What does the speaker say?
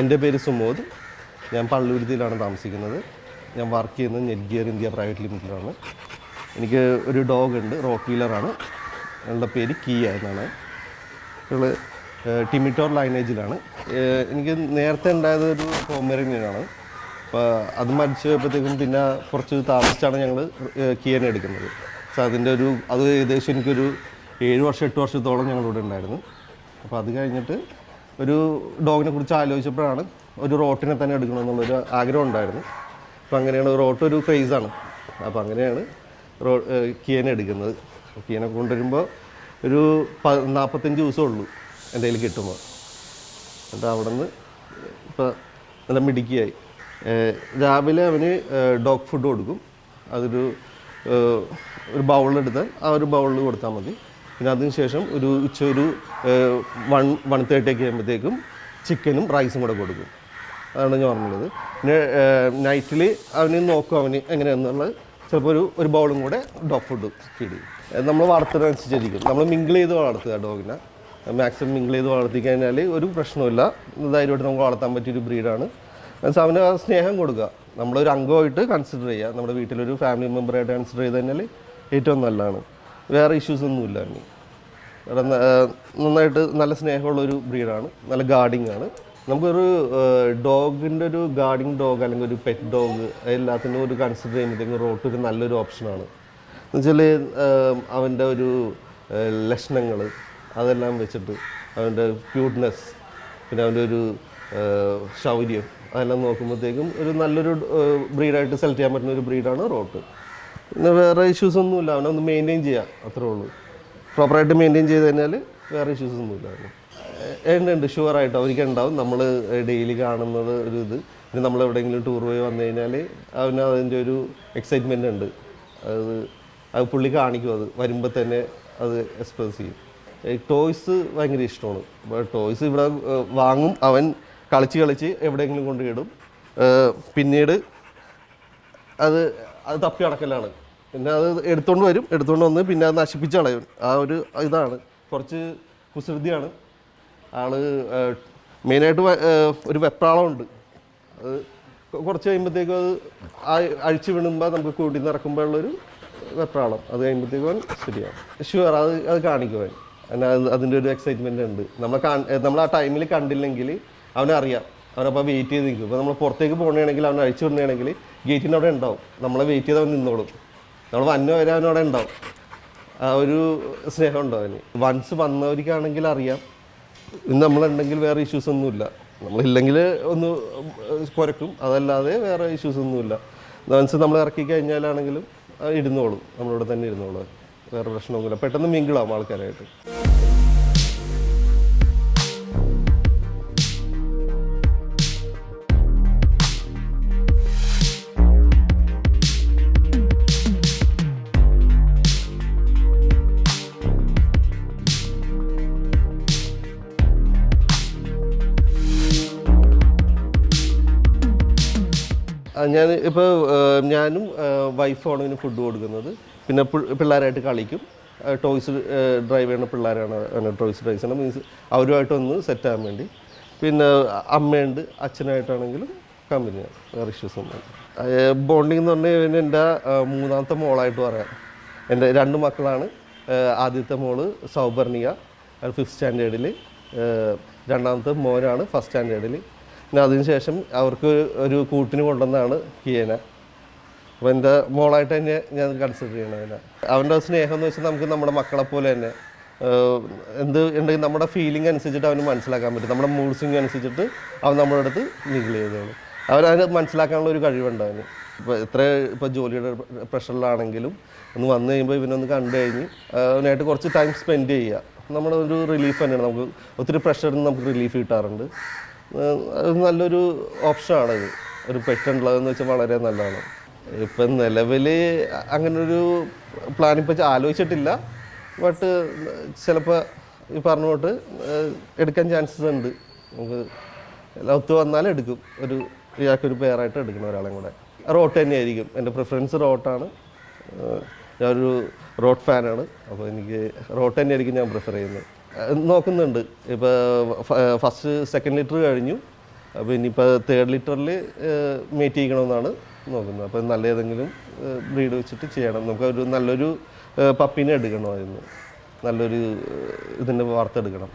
എന്റെ പേര് സുമോദ്. ഞാൻ പള്ളുരുത്തിയിലാണ് താമസിക്കുന്നത്. ഞാൻ വർക്ക് ചെയ്യുന്നത് നെറ്റ് ഗിയർ ഇന്ത്യ പ്രൈവറ്റ് ലിമിറ്റഡിലാണ് എനിക്ക് ഒരു ഡോഗ് ഉണ്ട് റോക്ക് വീലറാണ് അയാളുടെ പേര് കീയ എന്നാണ്. ഇയാൾ ടിമിറ്റോർ ലൈനേജിലാണ് എനിക്ക് നേരത്തെ ഉണ്ടായത് ഒരു പോമേറിയനാണ്. അപ്പോൾ അത് മരിച്ചു പോയപ്പോഴത്തേക്കും പിന്നെ കുറച്ച് താമസിച്ചാണ് ഞങ്ങൾ കിയനെ എടുക്കുന്നത്. സോ അതിന്റെ ഒരു അത് ഏകദേശം എനിക്കൊരു ഏഴ് വർഷം എട്ട് വർഷത്തോളം ഞങ്ങളിവിടെ ഉണ്ടായിരുന്നു. അപ്പോൾ അത് കഴിഞ്ഞിട്ട് ഒരു ഡോഗിനെ കുറിച്ച് ആലോചിച്ചപ്പോഴാണ് ഒരു റോട്ടിനെ തന്നെ എടുക്കണമെന്നുള്ളൊരു ആഗ്രഹം ഉണ്ടായിരുന്നു. അപ്പോൾ അങ്ങനെയാണ് റോട്ട് ഒരു ക്രേസാണ് അപ്പോൾ അങ്ങനെയാണ് റോ കിയനെ എടുക്കുന്നത്. കിയനെ കൊണ്ടുവരുമ്പോൾ ഒരു പ നാൽപ്പത്തഞ്ച് ദിവസമേ ഉള്ളൂ എന്റെ കയ്യിൽ കിട്ടുമ്പോൾ. എന്നിട്ട് അവിടെ നിന്ന് ഇപ്പോൾ നല്ല മിടുക്കിയായി. രാവിലെ അവന് ഡോഗ് ഫുഡ് കൊടുക്കും. അതൊരു ഒരു ബൗളിലെടുത്താൽ ആ ഒരു ബൗളിൽ കൊടുത്താൽ മതി. പിന്നെ അതിനുശേഷം ഒരു ഉച്ച ഒരു വൺ വൺ തേർട്ടി ഒക്കെ ആകുമ്പോഴത്തേക്കും ചിക്കനും റൈസും കൂടെ കൊടുക്കും. അതാണ് ഞാൻ പറഞ്ഞത്. പിന്നെ നൈറ്റിൽ അവന് നോക്കും അവന് എങ്ങനെയാണെന്നുള്ളത് ചിലപ്പോൾ ഒരു ഒരു ബൗളും കൂടെ ഡോഗ് ഫുഡ് ഫീഡ് ചെയ്യും. നമ്മൾ വളർത്തുന്നതനുസരിച്ചിരിക്കും നമ്മൾ മിങ്കിൾ ചെയ്ത് വളർത്തുക ഡോഗിനെ മാക്സിമം മിങ്കിൾ ചെയ്ത് വളർത്തി കഴിഞ്ഞാൽ ഒരു പ്രശ്നമില്ല ധൈര്യമായിട്ട് നമുക്ക് വളർത്താൻ പറ്റിയൊരു ബ്രീഡാണ് മീൻസ് അവന് സ്നേഹം കൊടുക്കുക. നമ്മളൊരു അംഗമായിട്ട് കൺസിഡർ ചെയ്യുക. നമ്മുടെ വീട്ടിലൊരു ഫാമിലി മെമ്പറായിട്ട് കൺസിഡർ ചെയ്ത് കഴിഞ്ഞാൽ ഏറ്റവും നല്ലതാണ്. വേറെ ഇഷ്യൂസ് ഒന്നുമില്ല അങ്ങനെ ഇവിടെ ന- ഏഹ് നന്നായിട്ട് നല്ല സ്നേഹമുള്ളൊരു ബ്രീഡാണ് നല്ല ഗാർഡിങ് ആണ്. നമുക്കൊരു ഡോഗിന്റെ ഒരു ഗാർഡിങ് ഡോഗ് അല്ലെങ്കിൽ ഒരു പെറ്റ് ഡോഗ് എല്ലാത്തിനും ഒരു കൺസിഡർ ചെയ്യുമ്പോഴത്തേക്കും റോട്ട് ഒരു നല്ലൊരു ഓപ്ഷനാണ് എന്നുവെച്ചാൽ അവന്റെ ഒരു ലക്ഷണങ്ങൾ അതെല്ലാം വെച്ചിട്ട് അവന്റെ ക്യൂട്ട്നെസ് പിന്നെ അവന്റെ ഒരു ശൗര്യം അതെല്ലാം നോക്കുമ്പോഴത്തേക്കും ഒരു നല്ലൊരു ബ്രീഡായിട്ട് സെലക്ട് ചെയ്യാൻ പറ്റുന്ന ഒരു ബ്രീഡാണ് റോട്ട് പിന്നെ വേറെ ഇഷ്യൂസ് ഒന്നുമില്ല. അവനെ ഒന്ന് മെയിന്റെയിൻ ചെയ്യാം. അത്രേ ഉള്ളൂ. പ്രോപ്പറായിട്ട് മെയിന്റെയിൻ ചെയ്ത് കഴിഞ്ഞാൽ വേറെ ഇഷ്യൂസ് ഒന്നുമില്ല. ഉണ്ട് ഉണ്ട്. ഷുവറായിട്ട് അവർക്ക് ഉണ്ടാവും നമ്മൾ ഡെയിലി കാണുന്നത് ഒരു ഇത്. പിന്നെ നമ്മൾ എവിടെയെങ്കിലും ടൂർ പോയി വന്നു കഴിഞ്ഞാൽ അവന് അതിന്റെ ഒരു എക്സൈറ്റ്മെന്റ് ഉണ്ട്. അത് അത് പുള്ളി കാണിക്കും അത്. വരുമ്പോൾ തന്നെ അത് എക്സ്പ്രസ് ചെയ്യും. ടോയ്സ് ഭയങ്കര ഇഷ്ടമാണ്. ടോയ്സ് ഇവിടെ വാങ്ങും. അവൻ കളിച്ച് കളിച്ച് എവിടെയെങ്കിലും കൊണ്ടുപോയിടും പിന്നീട് അത് അത് തപ്പി അടക്കലാണ് പിന്നെ അത് എടുത്തുകൊണ്ട് വരും. എടുത്തുകൊണ്ട് വന്ന് പിന്നെ അത് നശിപ്പിച്ച് കളയും. ആ ഒരു ഇതാണ്. കുറച്ച് കുസൃതിയാണ്. ആൾ മെയിനായിട്ട് ഒരു വെപ്രാളമുണ്ട്. അത് കുറച്ച് കഴിയുമ്പോഴത്തേക്കും അത് അഴിച്ചു വീണുമ്പോൾ നമുക്ക് കൂട്ടി നിറക്കുമ്പോഴുള്ളൊരു വെപ്രാളം. അത് കഴിയുമ്പോഴത്തേക്കും ശരിയാണ് ഷുവർ അത് അത് കാണിക്കുവാൻ അതിന്റെ ഒരു എക്സൈറ്റ്മെന്റ് ഉണ്ട്. നമ്മൾ നമ്മൾ ആ ടൈമിൽ കണ്ടില്ലെങ്കിൽ അവനറിയാം. അവനപ്പോൾ വെയിറ്റ് ചെയ്ത് നിൽക്കും. ഇപ്പോൾ നമ്മൾ പുറത്തേക്ക് പോകണമെങ്കിൽ അവനെ അഴിച്ചു വിടണമെങ്കിൽ ഗേറ്റിന്റെ അവിടെ ഉണ്ടാവും. നമ്മളെ വെയിറ്റ് ചെയ്ത് അവൻ നിന്നോളും. നമ്മൾ വന്ന വരെ അവനവിടെ ഉണ്ടാവും. ആ ഒരു സ്നേഹം ഉണ്ടാവും അവന്? വൺസ് വന്നവർക്കാണെങ്കിൽ അറിയാം. ഇന്ന് നമ്മളുണ്ടെങ്കിൽ വേറെ ഇഷ്യൂസ് ഒന്നുമില്ല. നമ്മളില്ലെങ്കിൽ ഒന്ന് കുരക്കും. അതല്ലാതെ വേറെ ഇഷ്യൂസ് ഒന്നുമില്ല. വൺസ് നമ്മൾ ഇറക്കി കഴിഞ്ഞാലാണെങ്കിലും ഇരുന്നോളും നമ്മളിവിടെ തന്നെ ഇരുന്നോളും വേറെ പ്രശ്നമൊന്നുമില്ല. പെട്ടെന്ന് മിങ്കിളാവും ആൾക്കാരായിട്ട്. ഞാൻ ഇപ്പോൾ ഞാനും വൈഫാണ് ഇതിന് ഫുഡ് കൊടുക്കുന്നത്. പിന്നെ പിള്ളേരായിട്ട് കളിക്കും. ടോയ്സ് ഡ്രൈവ് ചെയ്യുന്ന പിള്ളേരാണ് ടോയ്സ് ഡ്രൈവ് ചെയ്യുന്നത്. മീൻസ് അവരുമായിട്ടൊന്ന് സെറ്റ് ആകാൻ വേണ്ടി. പിന്നെ അമ്മയുണ്ട് അച്ഛനായിട്ടാണെങ്കിലും കമ്പനിയാണ് വേറെ ഇഷ്യൂസ് ഒന്നും ബോണ്ടിങ് എന്ന് പറഞ്ഞു കഴിഞ്ഞാൽ എന്റെ മൂന്നാമത്തെ മോളായിട്ട് പറയാം. എന്റെ രണ്ട് മക്കളാണ്. ആദ്യത്തെ മോൾ സൗപർണിക ഫിഫ്ത് സ്റ്റാൻഡേർഡിൽ രണ്ടാമത്തെ മോനാണ് ഫസ്റ്റ് സ്റ്റാൻഡേർഡിൽ പിന്നെ അതിനുശേഷം അവർക്ക് ഒരു കൂട്ടിന് കൊണ്ടുവന്നാണ് കിയന. അപ്പോൾ എന്റെ മോളായിട്ട് തന്നെ ഞാൻ കൺസിഡർ ചെയ്യണം അതിനെ. അവന്റെ സ്നേഹം എന്ന് വെച്ചാൽ നമുക്ക് നമ്മുടെ മക്കളെ പോലെ തന്നെ എന്ത് ഉണ്ടെങ്കിൽ നമ്മുടെ ഫീലിംഗ് അനുസരിച്ചിട്ട് അവന് മനസ്സിലാക്കാൻ പറ്റും. നമ്മുടെ മൂഡ് സ്വിംഗ് അനുസരിച്ചിട്ട് അവൻ നമ്മുടെ അടുത്ത് നിഗിൾ ചെയ്തോളും. അവനതിന് മനസ്സിലാക്കാനുള്ള ഒരു കഴിവുണ്ട് അവന്. ഇപ്പോൾ എത്ര ഇപ്പോൾ ജോലിയുടെ പ്രഷറിലാണെങ്കിലും ഒന്ന് വന്നു കഴിയുമ്പോൾ ഇവനൊന്ന് കണ്ടു കഴിഞ്ഞ് അവനായിട്ട് കുറച്ച് ടൈം സ്പെൻഡ് ചെയ്യുക. നമ്മുടെ ഒരു റിലീഫ് തന്നെയാണ്. നമുക്ക് ഒത്തിരി പ്രഷറിൽ നിന്ന് നമുക്ക് റിലീഫ് കിട്ടാറുണ്ട്. നല്ലൊരു ഓപ്ഷനാണ് ഇത്. ഒരു പെറ്റുള്ളതെന്ന് വെച്ചാൽ വളരെ നല്ലതാണ്. ഇപ്പം നിലവിൽ അങ്ങനൊരു പ്ലാൻ ഇപ്പം ആലോചിച്ചിട്ടില്ല. ബട്ട് ചിലപ്പോൾ ഈ പറഞ്ഞോട്ട് എടുക്കാൻ ചാൻസസ് ഉണ്ട്. നമുക്ക് ഒത്തു വന്നാൽ എടുക്കും. ഒരു ഇയാൾക്കൊരു പേരായിട്ട് എടുക്കണം ഒരാളെയും കൂടെ. റോട്ട് തന്നെയായിരിക്കും. എന്റെ പ്രിഫറൻസ് റോട്ടാണ്. ഞാനൊരു റോട്ട് ഫാനാണ് അപ്പോൾ എനിക്ക് റോട്ട് തന്നെയായിരിക്കും ഞാൻ പ്രിഫർ ചെയ്യുന്നത്. നോക്കുന്നുണ്ട്. ഇപ്പോൾ ഫസ്റ്റ് സെക്കൻഡ് ലിറ്റർ കഴിഞ്ഞു. അപ്പോൾ ഇനിയിപ്പോൾ തേർഡ് ലിറ്ററിൽ മേറ്റ് ചെയ്യണമെന്നാണ് നോക്കുന്നത്. അപ്പോൾ നല്ല ഏതെങ്കിലും ബ്രീഡ് വെച്ചിട്ട് ചെയ്യണം. നമുക്ക് ഒരു നല്ലൊരു പപ്പിനെ എടുക്കണമായിരുന്നു. നല്ലൊരു ഇതിനെ വാർത്തെടുക്കണം